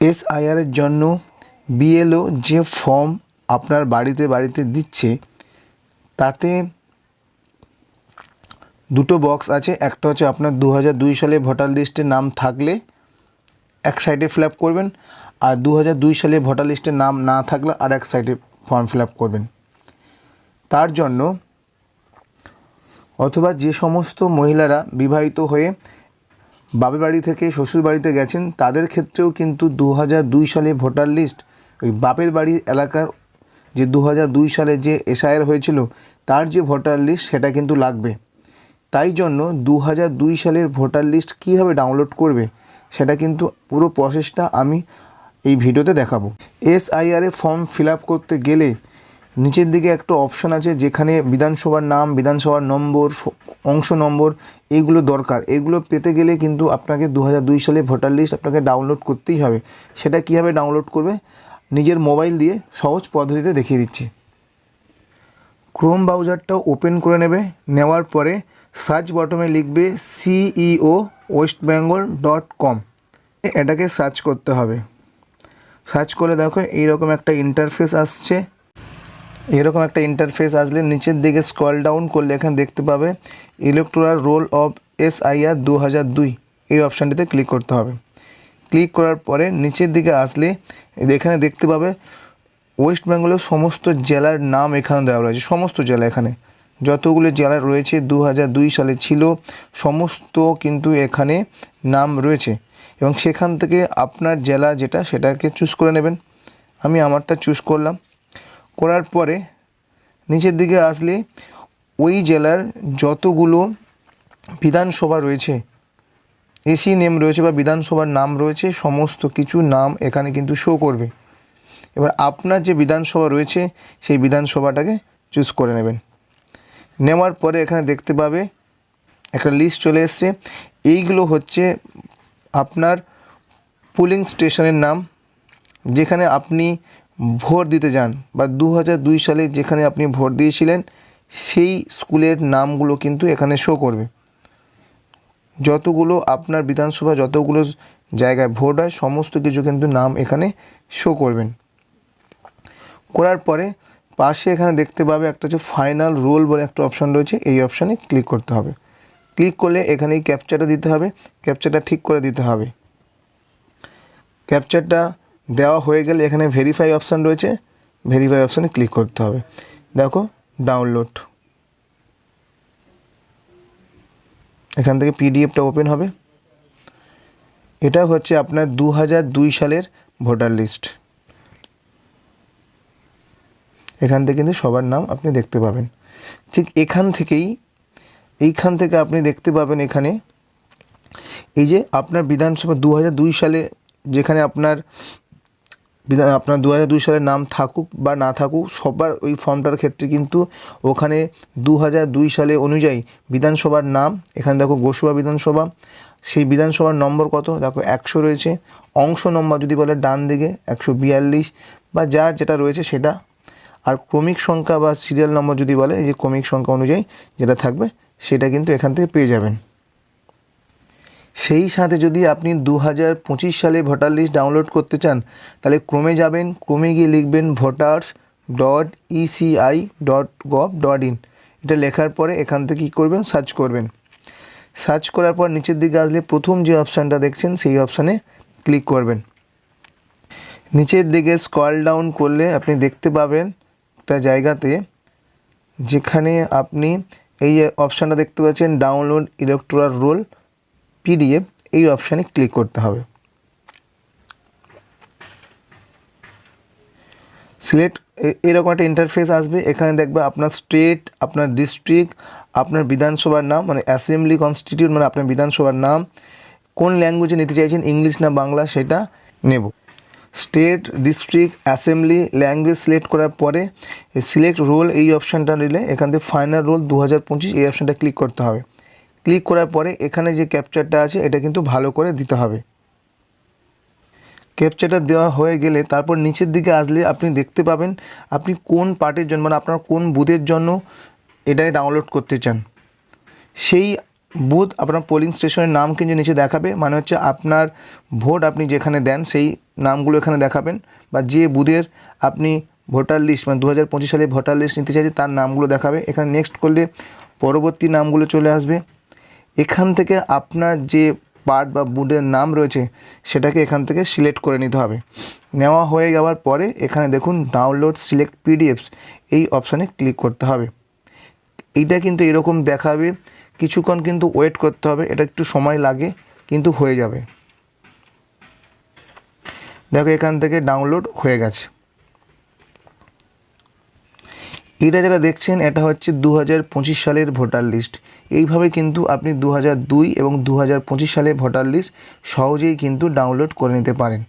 এসআইআরের জন্য বিএলও যে ফর্ম আপনার বাড়িতে বাড়িতে দিচ্ছে, তাতে দুটো বক্স আছে, একটা হচ্ছে আপনার দু হাজার দুই সালে ভোটার লিস্টে নাম থাকলে এক সাইডে ফিল করবেন আর দু হাজার দুই সালে ভোটার লিস্টে নাম না থাকলে আর এক সাইডে ফর্ম ফিল করবেন। তার জন্য অথবা যে সমস্ত মহিলারা বিবাহিত হয়ে বাপের বাড়ি থেকে শ্বশুর বাড়িতে গেছেন, তাদের ক্ষেত্রেও কিন্তু দু দুই সালে ভোটার লিস্ট ওই বাপের বাড়ি এলাকার যে দু দুই সালে যে এসআইআর হয়েছিল, তার যে ভোটার লিস্ট সেটা কিন্তু লাগবে। তাই জন্য দু দুই সালের ভোটার লিস্ট কীভাবে ডাউনলোড করবে, সেটা কিন্তু পুরো প্রসেসটা আমি এই ভিডিওতে দেখাবো। এসআইআর ফর্ম ফিল করতে গেলে নিচের দিকে একটা অপশন আছে, যেখানে বিধানসভার নাম, বিধানসভার নম্বর অংশ নম্বর এইগুলো দরকার। এগুলো পেতে গেলে কিন্তু আপনাকে দু হাজার দুই সালে ভোটার লিস্ট আপনাকে ডাউনলোড করতেই হবে। সেটা কীভাবে ডাউনলোড করবে? নিজের মোবাইল দিয়ে সহজ পদ্ধতিতে দেখিয়ে দিচ্ছি। ক্রোম ব্রাউজারটা ওপেন করে নেবে। নেওয়ার পরে সার্চ বটমে লিখবে CEO west Bengal dot com এটাকে সার্চ করতে হবে। সার্চ করে দেখো এইরকম একটা ইন্টারফেস আসছে। এরকম একটা ইন্টারফেস আসলে নিচের দিকে স্কল ডাউন করলে এখানে দেখতে পাবে electoral roll of S IR দু হাজার দুই এই অপশানটিতে ক্লিক করতে হবে। ক্লিক করার পরে নিচের দিকে আসলে এখানে দেখতে পাবে ওয়েস্ট বেঙ্গলের সমস্ত জেলার নাম এখানে দেওয়া রয়েছে, সমস্ত জেলা এখানে। যতগুলো জেলা রয়েছে দু হাজার দুই সালে ছিল, সমস্ত কিন্তু এখানে নাম রয়েছে। এবং সেখান থেকে আপনার জেলা যেটা, সেটাকে চুজ করে নেবেন। আমি আমারটা চুজ করলাম। করার পরে নিচের দিকে আসলে ওই জেলার যতগুলো বিধানসভা রয়েছে, এসি নেম রয়েছে বা বিধানসভার নাম রয়েছে, সমস্ত কিছু নাম এখানে কিন্তু শো করবে। এবার আপনার যে বিধানসভা রয়েছে, সেই বিধানসভাটাকে চুজ করে নেবেন। নেওয়ার পরে এখানে দেখতে পাবে একটা লিস্ট চলে এসছে। এইগুলো হচ্ছে আপনার পুলিং স্টেশনের নাম, যেখানে আপনি ভোট দিতে যান বা দু সালে যেখানে আপনি ভোট দিয়েছিলেন, সেই স্কুলের নামগুলো কিন্তু এখানে শো করবে। যতগুলো আপনার বিধানসভা, যতগুলো জায়গায় ভোট হয়, সমস্ত কিছু কিন্তু নাম এখানে শো করবেন। করার পরে পাশে এখানে দেখতে পাবে একটা হচ্ছে ফাইনাল রোল বলে একটা অপশান রয়েছে, এই অপশানে ক্লিক করতে হবে। ক্লিক করলে এখানে ক্যাপচারটা দিতে হবে ক্যাপচারটা ঠিক করে দিতে হবে। ক্যাপচারটা দেওয়া হয়ে গেলে এখানে ভেরিফাই অপশান রয়েছে। ভেরিফাই অপশানে ক্লিক করতে হবে। দেখো ডাউনলোড এখান থেকে পিডিএফটা ওপেন হবে। এটা হচ্ছে আপনার দু হাজার দুই সালের ভোটার লিস্ট এখান থেকে কিন্তু সবার নাম আপনি দেখতে পাবেন। ঠিক এখান থেকেই, এইখান থেকে আপনি দেখতে পাবেন এখানে, এই যে আপনার বিধানসভা দু হাজার দুই সালে যেখানে আপনার বিধান আপনার দু হাজার দুই সালের নাম থাকুক বা না থাকুক, সবার ওই ফর্মটার ক্ষেত্রে কিন্তু ওখানে দু হাজার দুই সালে অনুযায়ী বিধানসভার নাম, এখানে দেখো গোসুয়া বিধানসভা, সেই বিধানসভার নম্বর কত? দেখো একশো রয়েছে। অংশ নম্বর যদি বলে ডান দিকে, একশো বিয়াল্লিশ বা যার যেটা রয়েছে সেটা। আর ক্রমিক সংখ্যা বা সিরিয়াল নম্বর যদি বলে, এই যে ক্রমিক সংখ্যা অনুযায়ী যেটা থাকবে, সেটা কিন্তু এখান থেকে পেয়ে যাবেন। সেই সাথে যদি আপনি দু হাজার পঁচিশ সালে ভোটার লিস্ট ডাউনলোড করতে চান, তাহলে ক্রমে যাবেন, ক্রমে গিয়ে লিখবেন voters dot ECI dot gov dot in এটা লেখার পরে এখান থেকে কী করবেন? সার্চ করবেন। সার্চ করার পর নিচের দিকে আসলে প্রথম যে অপশানটা দেখছেন, সেই অপশানে ক্লিক করবেন। নিচের দিকে স্কল ডাউন করলে আপনি দেখতে পাবেন একটা জায়গাতে যেখানে আপনি এই অপশানটা দেখতে পাচ্ছেন ডাউনলোড ইলেকট্রাল রোল পিডিএফ এই অপশানে ক্লিক করতে হবে। সিলেক্ট এরকম একটা ইন্টারফেস আসবে। এখানে দেখবে আপনার স্টেট আপনার ডিস্ট্রিক্ট আপনার বিধানসভার নাম মানে অ্যাসেম্বলি কনস্টিটিউট মানে আপনার বিধানসভার নাম, কোন ল্যাঙ্গুয়েজে নিতে চাইছেন, ইংলিশ না বাংলা, সেটা নেব। State district assembly language select করার পরে সিলেক্ট রোল এই অপশানটা নিলে এখান থেকে ফাইনাল রোল দু হাজার পঁচিশ এই অপশানটা ক্লিক করতে হবে। ক্লিক করার পরে এখানে যে ক্যাপচারটা আছে, এটা কিন্তু ভালো করে দিতে হবে। ক্যাপচারটা দেওয়া হয়ে গেলে তারপর নিচের দিকে আসলে আপনি দেখতে পাবেন আপনি কোন পার্টির জন্য মানে আপনার কোন বুথের জন্য এটাই ডাউনলোড করতে চান। সেই বুথ আপনার পোলিং স্টেশনের নাম কিন্তু নিচে দেখাবে মানে হচ্ছে আপনার ভোট আপনি যেখানে দেন, সেই নামগুলো এখানে দেখাবেন, বা যে বুথের আপনি ভোটার লিস্ট মানে দু হাজার পঁচিশ সালে ভোটার লিস্ট নিতে চাইছে, তার নামগুলো দেখাবে। এখানে নেক্সট করলে পরবর্তী নামগুলো চলে আসবে। এখান থেকে আপনার যে পার্ট বা বুথের নাম রয়েছে, সেটাকে এখান থেকে সিলেক্ট করে নিতে হবে। নেওয়া হয়ে যাওয়ার পরে এখানে দেখুন ডাউনলোড সিলেক্ট পিডিএফস এই অপশানে ক্লিক করতে হবে। এইটা কিন্তু এরকম দেখাবে, কিছুক্ষণ কিন্তু ওয়েট করতে হবে, এটা একটু সময় লাগে, কিন্তু হয়ে যাবে। দেখো, এখান থেকে ডাউনলোড হয়ে গেছে। এটা যারা দেখছেন, এটা হচ্ছে দু হাজার পঁচিশ সালের ভোটার লিস্ট। এইভাবে কিন্তু আপনি দু হাজার দুই এবং দু সালে ভোটার লিস্ট সহজেই কিন্তু ডাউনলোড করে নিতে পারেন।